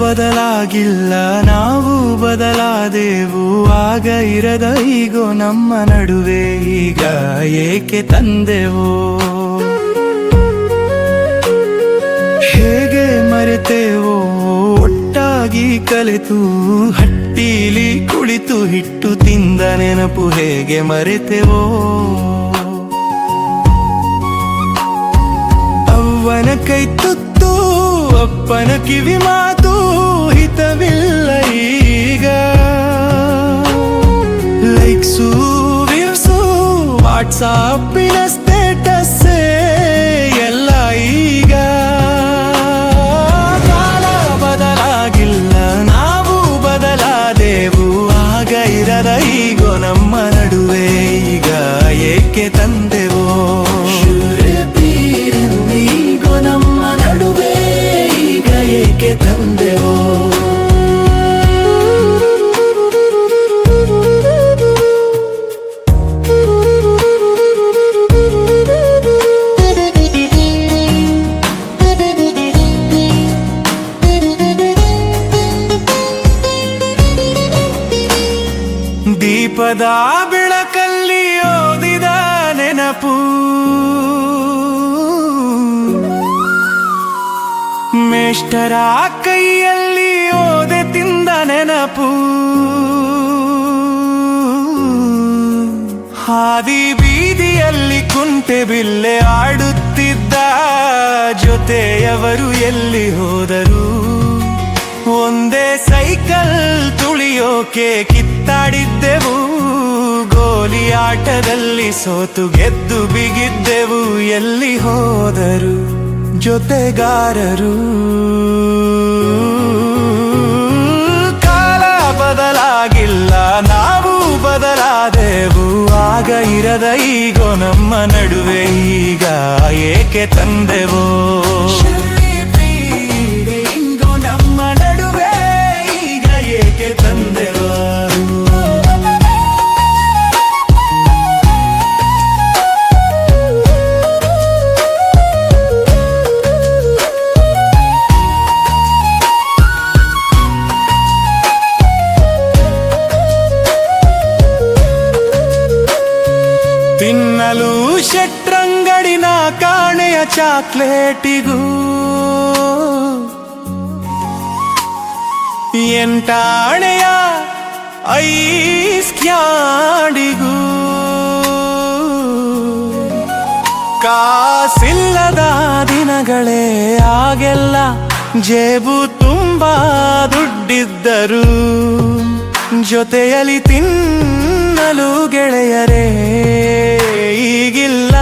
ಬದಲಾಗಿಲ್ಲ, ನಾವು ಬದಲಾದೆವು. ಆಗ ಇರದ ಈಗೋ ನಮ್ಮ ನಡುವೆ ಈಗ ಏಕೆ ತಂದೆವು? ಹೇಗೆ ಮರೆತೆವೋ? ಒಟ್ಟಾಗಿ ಕಲಿತು, ಹಟ್ಟೀಲಿ ಕುಳಿತು, ಹಿಟ್ಟು ತಿಂದ ನೆನಪು ಹೇಗೆ ಮರೆತೆವೋ? ಅವ್ವನ ಕೈ ತುತ್ತು, ಅಪ್ಪನ ಕಿವಿ ಮಾತು I'm sorry. ದೀಪದ ಬೆಳಕಲ್ಲಿ ಓದಿದ ನೆನಪು. ಮೇಷ್ಟರ ಕೈಯಲ್ಲಿ ಓದೆ ತಿಂದ ನೆನಪು. ಹಾದಿ ಬೀದಿಯಲ್ಲಿ ಕುಂಟೆ ಬಿಲ್ಲೆ ಆಡುತ್ತಿದ್ದ ಜೊತೆಯವರು ಎಲ್ಲಿ ಹೋದರು? ತುಳಿಯೋಕೆ ಕಿತ್ತಾಡಿದ್ದೆವು ಗೋಲಿ ಆಟದಲ್ಲಿ ಸೋತು ಗೆದ್ದು ಬಿಗಿದ್ದೆವು, ಎಲ್ಲಿ ಹೋದರು ಜೊತೆಗಾರರು? ಕಾಲ ಬದಲಾಗಿಲ್ಲ, ನಾವು ಬದಲಾದೆವು, ಆಗ ಇರದ ಈಗೋ ನಮ್ಮ ನಡುವೆ, ಈಗ ಏಕೆ ತಂದೆವೋ? ಶೆಟ್ರಂಗಡಿನ ಕಾಣೆಯ ಚಾಕ್ಲೇಟಿಗೂ ಎಂಟಾಣೆಯ ಐಸ್ ಕ್ಯಾಂಡಿಗೂ ಕಾಸಿಲ್ಲದ ದಿನಗಳೇ ಆಗೆಲ್ಲ ಜೇಬು ತುಂಬಾ ದುಡ್ಡಿದ್ದರು. ಜೊತೆಯಲ್ಲಿ ತಿನ್ನಲು ಗೆಳೆಯರೇ. ಈಗಿಲ್ಲ.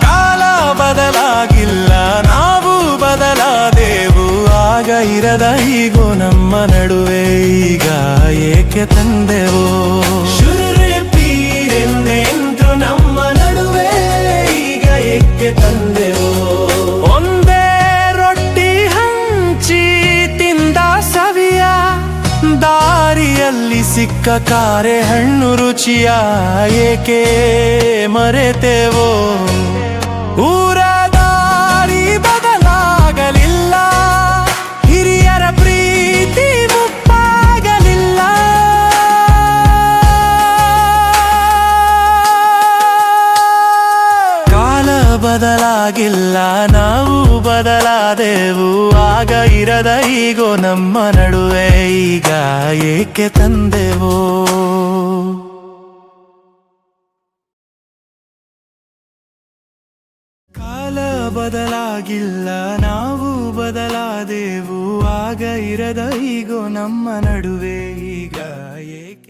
ಕಾಲ ಬದಲಾಗಿಲ್ಲ. ನಾವು ಬದಲಾದೆವು. ಆಗ ಇರದ ಈಗೋ ನಮ್ಮ ನಡುವೆ. ಈಗ ಏಕೆ ತಂದೆವೋ? ಸಿಕ್ಕ ಕಾರೆ ಹಣ್ಣು ರುಚಿಯ ಏಕೆ ಮರೆತೆವೋ? ಊರ ಬದಲಾಗಿಲ್ಲ. ನಾವು ಬದಲಾದೆವು. ಆಗ ಇರದ ಈಗೋ ನಮ್ಮ ನಡುವೆ ಈಗ ಏಕೆ ತಂದೆವು? ಕಾಲ ಬದಲಾಗಿಲ್ಲ. ನಾವು ಬದಲಾದೆವು. ಆಗ ಇರದ ಈಗೋ ನಮ್ಮ ನಡುವೆ ಈಗ ಏಕೆ